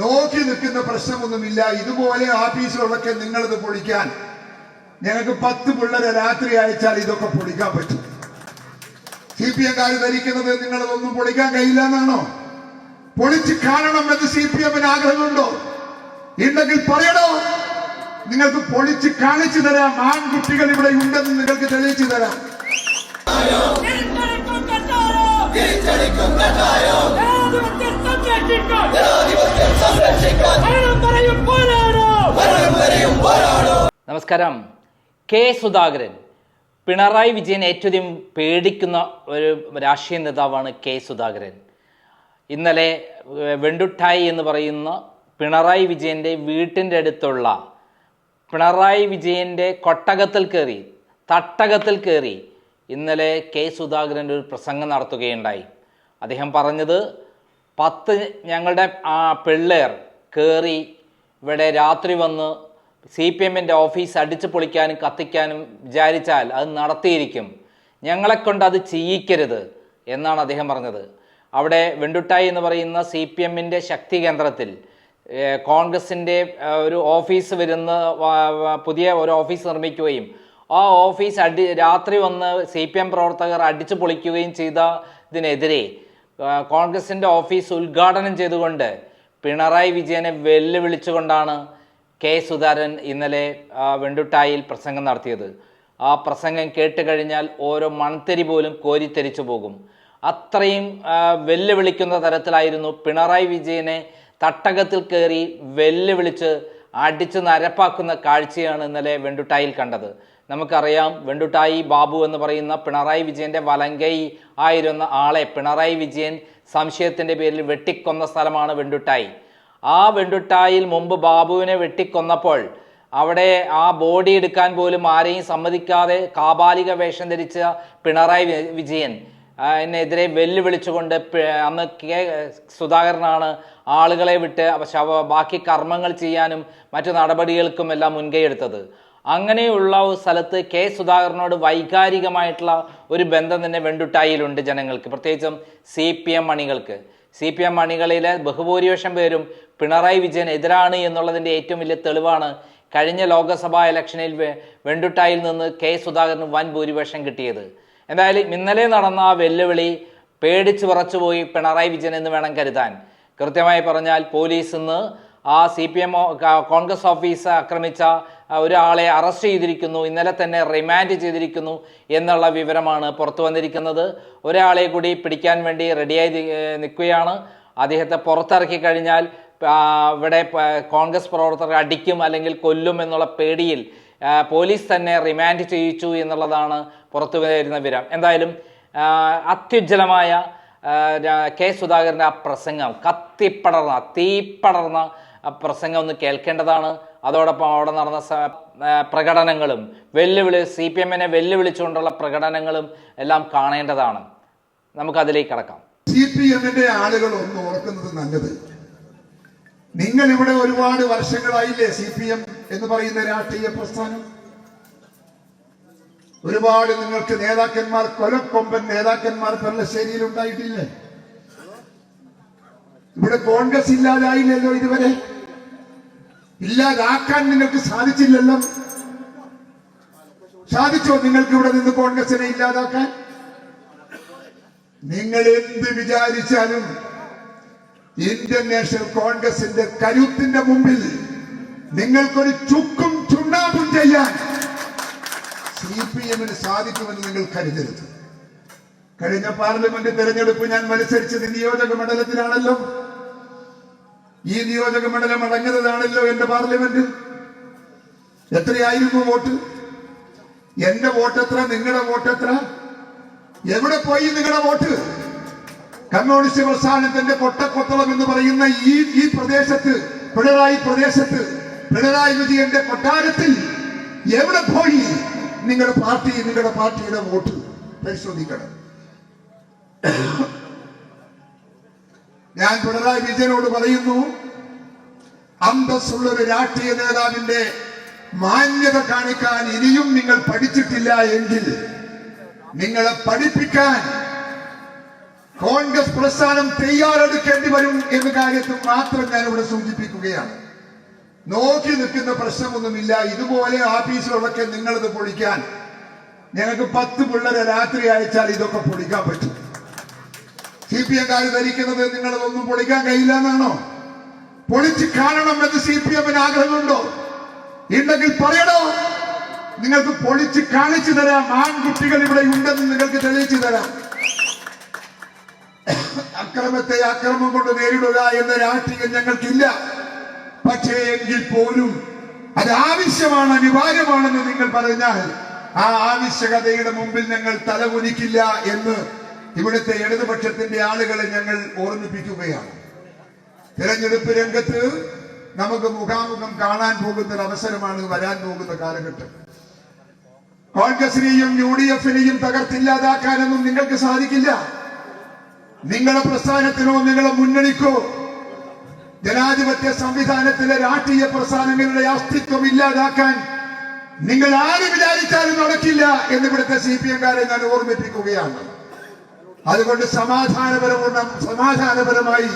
നോക്കി നിൽക്കുന്ന പ്രശ്നമൊന്നുമില്ല. ഇതുപോലെ ഓഫീസുകളൊക്കെ നിങ്ങളിത് പൊളിക്കാൻ. ഞങ്ങൾക്ക് പത്ത് പിള്ളേരെ രാത്രി അയച്ചാൽ ഇതൊക്കെ പൊളിക്കാൻ പറ്റും. സി പി എംകാർ ധരിക്കുന്നത് നിങ്ങളതൊന്നും പൊളിക്കാൻ കഴിയില്ല എന്നാണോ പൊളിച്ച് കാണണം എന്ന് സി പി എമ്മിന് ആഗ്രഹമുണ്ടോ? ഉണ്ടെങ്കിൽ പറയണോ? നിങ്ങൾക്ക് പൊളിച്ച് കാണിച്ചു തരാം. ആൺകുട്ടികൾ ഇവിടെ ഉണ്ടെന്ന് നിങ്ങൾക്ക് തെളിയിച്ചു തരാം. നമസ്കാരം. കെ സുധാകരൻ പിണറായി വിജയൻ ഏറ്റവും പേടിക്കുന്ന ഒരു രാഷ്ട്രീയ നേതാവാണ് കെ സുധാകരൻ. ഇന്നലെ വെണ്ടുട്ടായി എന്ന് പറയുന്ന പിണറായി വിജയന്റെ വീട്ടിന്റെ അടുത്തുള്ള പിണറായി വിജയന്റെ കൊട്ടകത്തിൽ കയറി തട്ടകത്തിൽ കയറി ഇന്നലെ കെ സുധാകരന്റെ ഒരു പ്രസംഗം നടത്തുകയുണ്ടായി. അദ്ദേഹം പറഞ്ഞത് പത്ത് ഞങ്ങളുടെ ആ പിള്ളേർ കയറി ഇവിടെ രാത്രി വന്ന് സി പി എമ്മിന്റെ ഓഫീസ് അടിച്ചു പൊളിക്കാനും കത്തിക്കാനും വിചാരിച്ചാൽ അത് നടത്തിയിരിക്കും. ഞങ്ങളെക്കൊണ്ട് അത് ചെയ്യിക്കരുത് എന്നാണ് അദ്ദേഹം പറഞ്ഞത്. അവിടെ വെണ്ടുട്ടായി എന്ന് പറയുന്ന സി പി എമ്മിന്റെ ശക്തി കേന്ദ്രത്തിൽ കോൺഗ്രസിന്റെ ഒരു ഓഫീസ് വരുന്ന പുതിയ ഒരു ഓഫീസ് നിർമ്മിക്കുകയും ആ ഓഫീസ് അടി രാത്രി വന്ന് സി പി എം പ്രവർത്തകർ അടിച്ചു പൊളിക്കുകയും ചെയ്തതിനെതിരെ കോൺഗ്രസിന്റെ ഓഫീസ് ഉദ്ഘാടനം ചെയ്തുകൊണ്ട് പിണറായി വിജയനെ വെല്ലുവിളിച്ചുകൊണ്ടാണ് കെ സുധാരൻ ഇന്നലെ വെണ്ടുട്ടായിൽ പ്രസംഗം നടത്തിയത്. ആ പ്രസംഗം കേട്ട് കഴിഞ്ഞാൽ ഓരോ മൺതരി പോലും കോരിത്തെരിച്ചു പോകും. അത്രയും വെല്ലുവിളിക്കുന്ന തരത്തിലായിരുന്നു പിണറായി വിജയനെ തട്ടകത്തിൽ കയറി വെല്ലുവിളിച്ച് അടിച്ച് നരപ്പാക്കുന്ന കാഴ്ചയാണ് ഇന്നലെ വെണ്ടുട്ടായിൽ കണ്ടത്. നമുക്കറിയാം വെണ്ടുട്ടായി ബാബു എന്ന് പറയുന്ന പിണറായി വിജയന്റെ വലങ്കൈ ആയിരുന്ന ആളെ പിണറായി വിജയൻ സംശയത്തിന്റെ പേരിൽ വെട്ടിക്കൊന്ന സ്ഥലമാണ് വെണ്ടുട്ടായി. ആ വെണ്ടുട്ടായിൽ മുമ്പ് ബാബുവിനെ വെട്ടിക്കൊന്നപ്പോൾ അവിടെ ആ ബോഡി എടുക്കാൻ പോലും ആരെയും സമ്മതിക്കാതെ കാബാലിക വേഷം ധരിച്ച പിണറായി വിജയൻ എന്നെതിരെ വെല്ലുവിളിച്ചുകൊണ്ട് അന്ന് കെ സുധാകരനാണ് ആളുകളെ വിട്ട് ശവ ബാക്കി കർമ്മങ്ങൾ ചെയ്യാനും മറ്റു നടപടികൾക്കും എല്ലാം മുൻകൈ എടുത്തത്. അങ്ങനെയുള്ള സ്ഥലത്ത് കെ സുധാകരനോട് വൈകാരികമായിട്ടുള്ള ഒരു ബന്ധം തന്നെ വെണ്ടുട്ടായിലുണ്ട് ജനങ്ങൾക്ക്. പ്രത്യേകിച്ചും സി പി എം മണികൾക്ക് സി പി എം മണികളിലെ ബഹുഭൂരിപക്ഷം പേരും പിണറായി വിജയൻ എതിരാണ് എന്നുള്ളതിന്റെ ഏറ്റവും വലിയ തെളിവാണ് കഴിഞ്ഞ ലോക്സഭാ ഇലക്ഷനിൽ വെണ്ടുട്ടായിൽ നിന്ന് കെ സുധാകരന് വൻ ഭൂരിപക്ഷം കിട്ടിയത്. എന്തായാലും ഇന്നലെ നടന്ന ആ വെല്ലുവിളി പേടിച്ച് പറച്ചുപോയി പിണറായി വിജയൻ എന്ന് വേണം കരുതാൻ. കൃത്യമായി പറഞ്ഞാൽ പോലീസ് ഇന്ന് ആ C P M congress office ആക്രമിച്ച ഒരാളെ അറസ്റ്റ് ചെയ്തിരിക്കുന്നു ഇന്നലെ തന്നെ റിമാൻഡ് ചെയ്തിരിക്കുന്നു എന്നുള്ള വിവരമാണ് പുറത്തു വന്നിരിക്കുന്നത്. ഒരാളെ കൂടി പിടിക്കാൻ വേണ്ടി റെഡിയായി നിൽക്കുകയാണ്. അദ്ദേഹത്തെ പുറത്തിറക്കി കഴിഞ്ഞാൽ ഇവിടെ കോൺഗ്രസ് പ്രവർത്തകർ അടിക്കും അല്ലെങ്കിൽ കൊല്ലും എന്നുള്ള പേടിയിൽ പോലീസ് തന്നെ റിമാൻഡ് ചെയ്യിച്ചു എന്നുള്ളതാണ് പുറത്തു വരുന്ന വിവരം. എന്തായാലും അത്യുജ്വലമായ കെ സുധാകരന്റെ ആ പ്രസംഗം കത്തിപ്പടർന്ന തീപ്പടർന്ന പ്രസംഗം ഒന്ന് കേൾക്കേണ്ടതാണ്. അതോടൊപ്പം അവിടെ നടന്ന പ്രകടനങ്ങളും വെല്ലുവിളി സി പി എമ്മിനെ വെല്ലുവിളിച്ചുകൊണ്ടുള്ള പ്രകടനങ്ങളും എല്ലാം കാണേണ്ടതാണ്. നമുക്ക് നമുക്കതിലേക്ക് കടക്കാം. സി പി എമ്മിന്റെ ആളുകൾ ഒന്ന് ഓർക്കുന്നത് നല്ലത്. നിങ്ങൾ ഇവിടെ ഒരുപാട് വർഷങ്ങളായില്ലേ സി പി എം എന്ന് പറയുന്ന രാഷ്ട്രീയ പ്രസ്ഥാനം. ഒരുപാട് നിങ്ങൾക്ക് നേതാക്കന്മാർ കൊലക്കൊമ്പൻ നേതാക്കന്മാർ പെർളശ്ശേരിയിൽ ഉണ്ടായിട്ടില്ലേ? ഇവിടെ കോൺഗ്രസ് ഇല്ലാതായില്ലല്ലോ ഇതുവരെ. ഇല്ലാതാക്കാൻ നിങ്ങൾക്ക് സാധിച്ചില്ലല്ലോ. സാധിച്ചോ നിങ്ങൾക്ക് ഇവിടെ നിന്ന് കോൺഗ്രസിനെ ഇല്ലാതാക്കാൻ? നിങ്ങൾ എന്ത് വിചാരിച്ചാലും ഇന്ത്യൻ നാഷണൽ കോൺഗ്രസിന്റെ കരുത്തിന്റെ മുമ്പിൽ നിങ്ങൾക്കൊരു ചുക്കും ചുണ്ണാമ്പും ചെയ്യാൻ സി പി എമ്മിന് സാധിക്കുമെന്ന് നിങ്ങൾ കരുതരുത്. കഴിഞ്ഞ പാർലമെന്റ് തെരഞ്ഞെടുപ്പ് ഞാൻ മത്സരിച്ചത് നിയോജക മണ്ഡലത്തിലാണല്ലോ. ഈ നിയോജക മണ്ഡലം അടങ്ങുന്നതാണല്ലോ എന്റെ പാർലമെന്റ് എത്രയായിരുന്നു വോട്ട്? എന്റെ വോട്ട് എത്ര നിങ്ങളുടെ വോട്ട് എത്ര എവിടെ പോയി നിങ്ങളുടെ വോട്ട്? കമ്മ്യൂണിസ്റ്റ് പ്രസ്ഥാനത്തിന്റെ കൊട്ടക്കൊത്തളം എന്ന് പറയുന്ന ഈ ഈ പ്രദേശത്ത് പിണറായി പ്രദേശത്ത് പിണറായി വിജയന്റെ കൊട്ടാരത്തിൽ എവിടെ പോയി? നിങ്ങളുടെ പാർട്ടി നിങ്ങളുടെ പാർട്ടിയുടെ വോട്ട് പരിശോധിക്കണം. ഞാൻ പിണറായി വിജയനോട് പറയുന്നു അന്തസ്സുള്ള ഒരു രാഷ്ട്രീയ നേതാവിന്റെ മാന്യത കാണിക്കാൻ ഇനിയും നിങ്ങൾ പഠിച്ചിട്ടില്ല എങ്കിൽ നിങ്ങളെ പഠിപ്പിക്കാൻ കോൺഗ്രസ് പ്രസ്ഥാനം തയ്യാറെടുക്കേണ്ടി വരും എന്ന കാര്യത്തിൽ മാത്രം ഞാൻ ഇവിടെ സൂചിപ്പിക്കുകയാണ്. നോക്കി നിൽക്കുന്ന പ്രശ്നമൊന്നുമില്ല. ഇതുപോലെ ഓഫീസുകളൊക്കെ നിങ്ങളിത് പൊളിക്കാൻ. ഞങ്ങൾക്ക് പത്ത് പിള്ളേരെ രാത്രി അയച്ചാൽ ഇതൊക്കെ പൊളിക്കാൻ പറ്റും. സി പി എംകാർ ധരിക്കുന്നത് നിങ്ങളതൊന്നും പൊളിക്കാൻ കഴിയില്ല എന്നാണോ പൊളിച്ച് കാണണം എന്ന് സി പി എമ്മിന് ആഗ്രഹമുണ്ടോ? ഉണ്ടെങ്കിൽ പറയണോ? നിങ്ങൾക്ക് പൊളിച്ച് കാണിച്ചു തരാം. ആൺകുട്ടികൾ ഇവിടെ ഉണ്ടെന്ന് നിങ്ങൾക്ക് തെളിയിച്ചു തരാം. അക്രമത്തെ അക്രമം കൊണ്ട് നേരിടുക എന്ന രാഷ്ട്രീയം ഞങ്ങൾക്കില്ല. പക്ഷേ എങ്കിൽ പോലും അത് ആവശ്യമാണ് അനിവാര്യമാണെന്ന് നിങ്ങൾ പറഞ്ഞാൽ ആ ആവശ്യകതയുടെ മുമ്പിൽ ഞങ്ങൾ തലകുനിക്കില്ല എന്ന് ഇവിടുത്തെ ഇടതുപക്ഷത്തിന്റെ ആളുകളെ ഞങ്ങൾ ഓർമ്മിപ്പിക്കുകയാണ്. തിരഞ്ഞെടുപ്പ് രംഗത്ത് നമുക്ക് മുഖാമുഖം കാണാൻ പോകുന്ന ഒരു അവസരമാണ് വരാൻ പോകുന്ന കാലഘട്ടം. കോൺഗ്രസിനെയും യു ഡി എഫിനെയും തകർത്തില്ലാതാക്കാനൊന്നും നിങ്ങൾക്ക് സാധിക്കില്ല. നിങ്ങളുടെ പ്രസ്ഥാനത്തിനോ നിങ്ങളുടെ മുന്നണിക്കോ ജനാധിപത്യ സംവിധാനത്തിലെ രാഷ്ട്രീയ പ്രസ്ഥാനങ്ങളുടെ അസ്തിത്വം ഇല്ലാതാക്കാൻ നിങ്ങൾ ആര് വിചാരിച്ചാലും നടക്കില്ല എന്ന് ഇവിടുത്തെ സി പി എംകാരെ ഞാൻ ഓർമ്മിപ്പിക്കുകയാണ്. അതുകൊണ്ട് സമാധാനപരമുള്ള സമാധാനപരമായി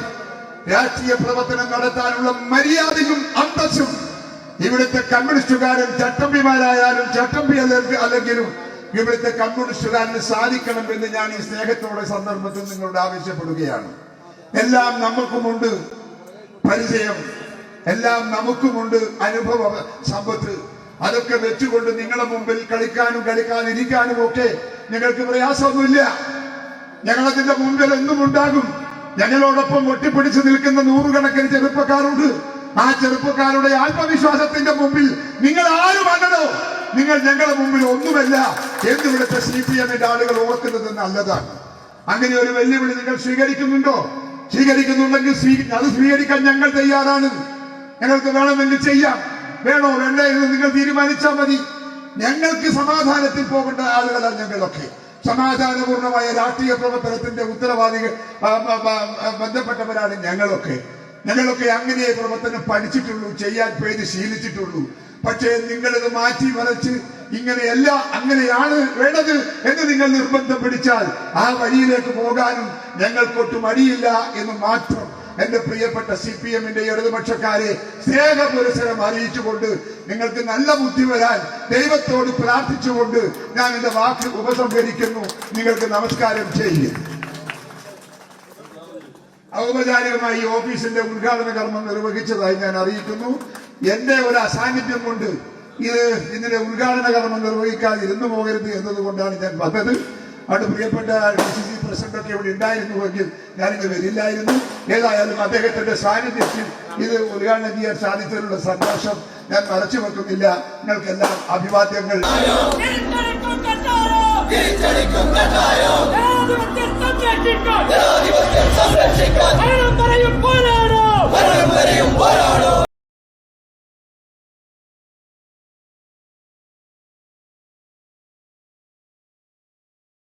രാഷ്ട്രീയ പ്രവർത്തനം നടത്താനുള്ള മര്യാദയും അന്തസ്സും ഇവിടുത്തെ കമ്മ്യൂണിസ്റ്റുകാരൻ ചട്ടമ്പിമാരായാലും ചട്ടമ്പി അല്ലെ- അല്ലെങ്കിലും ഇവിടുത്തെ കമ്മ്യൂണിസ്റ്റുകാരന് സാധിക്കണം എന്ന് ഞാൻ ഈ സ്നേഹത്തോടെ സന്ദർഭത്തിൽ നിങ്ങളോട് ആവശ്യപ്പെടുകയാണ്. എല്ലാം നമുക്കുമുണ്ട്. പരിചയം എല്ലാം നമുക്കുമുണ്ട് അനുഭവ സമ്പത്ത്. അതൊക്കെ വെച്ചുകൊണ്ട് നിങ്ങളുടെ മുമ്പിൽ കളിക്കാനും കളിക്കാതിരിക്കാനും ഒക്കെ നിങ്ങൾക്ക് പ്രയാസമൊന്നുമില്ല. ഞങ്ങളതിന്റെ മുമ്പിൽ എന്നും ഉണ്ടാകും ഞങ്ങളോടൊപ്പം ഒട്ടിപ്പിടിച്ച് നിൽക്കുന്ന നൂറുകണക്കിന് ചെറുപ്പക്കാരുണ്ട്. ആ ചെറുപ്പക്കാരുടെ ആത്മവിശ്വാസത്തിന്റെ മുമ്പിൽ നിങ്ങൾ ആരും അല്ലടോ നിങ്ങൾ ഞങ്ങളുടെ മുമ്പിൽ ഒന്നുമല്ല എന്ന് ഇവിടുത്തെ സി പി എമ്മിന്റെ ആളുകൾ ഓർക്കുന്നത് നല്ലതാണ്. അങ്ങനെ ഒരു വെല്ലുവിളി നിങ്ങൾ സ്വീകരിക്കുന്നുണ്ടോ? സ്വീകരിക്കുന്നുണ്ടെങ്കിൽ സ്വീ- അത് സ്വീകരിക്കാൻ ഞങ്ങൾ തയ്യാറാണ്. ഞങ്ങൾക്ക് വേണമെങ്കിൽ ചെയ്യാം. വേണോ വേണ്ടേ എന്ന് നിങ്ങൾ തീരുമാനിച്ചാൽ മതി. ഞങ്ങൾക്ക് സമാധാനത്തിൽ പോകേണ്ട ആളുകളാണ് ഞങ്ങളൊക്കെ. സമാധാനപൂർണമായ രാഷ്ട്രീയ പ്രവർത്തനത്തിന്റെ ഉത്തരവാദികൾ ബന്ധപ്പെട്ടവരാണ് ഞങ്ങളൊക്കെ. ഞങ്ങളൊക്കെ അങ്ങനെ പ്രവർത്തനം പഠിച്ചിട്ടുള്ളൂ ചെയ്യാൻ പേര് ശീലിച്ചിട്ടുള്ളൂ. പക്ഷേ നിങ്ങളിത് മാറ്റി വരച്ച് ഇങ്ങനെയല്ല അങ്ങനെയാണ് വേണ്ടത് എന്ന് നിങ്ങൾ നിർബന്ധം പിടിച്ചാൽ ആ വഴിയിലേക്ക് പോകാനും ഞങ്ങൾക്കൊട്ടും മടിയില്ല എന്ന് മാത്രം എന്റെ പ്രിയപ്പെട്ട സി പി എമ്മിന്റെ ഇടതുപക്ഷക്കാരെ സ്നേഹപുരസരം അറിയിച്ചുകൊണ്ട് നിങ്ങൾക്ക് നല്ല ബുദ്ധി വരാൻ ദൈവത്തോട് പ്രാർത്ഥിച്ചുകൊണ്ട് ഞാൻ എന്റെ വാക്ക് ഉപസംഹരിക്കുന്നു. നിങ്ങൾക്ക് നമസ്കാരം ചെയ്യും ഔപചാരികമായി ഓഫീസിന്റെ ഉദ്ഘാടന കർമ്മം നിർവഹിച്ചതായി ഞാൻ അറിയിക്കുന്നു. എന്റെ ഒരു അസാന്നിധ്യം കൊണ്ട് ഇത് ഇതിന്റെ ഉദ്ഘാടന കർമ്മം നിർവഹിക്കാതെ ഇരുന്നു പോകരുത് എന്നതുകൊണ്ടാണ് ഞാൻ വന്നത്. അവിടെ പ്രിയപ്പെട്ട ഡി സി സി പ്രസിഡന്റ് ഒക്കെ ഇവിടെ ഉണ്ടായിരുന്നുവെങ്കിൽ ഞാനിത് വരില്ലായിരുന്നു. ഏതായാലും അദ്ദേഹത്തിന്റെ സാന്നിധ്യത്തിൽ ഇത് ഉദ്ഘാടനം ചെയ്യാൻ സാധിച്ചതിലുള്ള സന്തോഷം ഞാൻ മറച്ചു വെക്കുന്നില്ല. നിങ്ങൾക്കെല്ലാം അഭിവാദ്യങ്ങൾ. സംരക്ഷിക്കാൻ.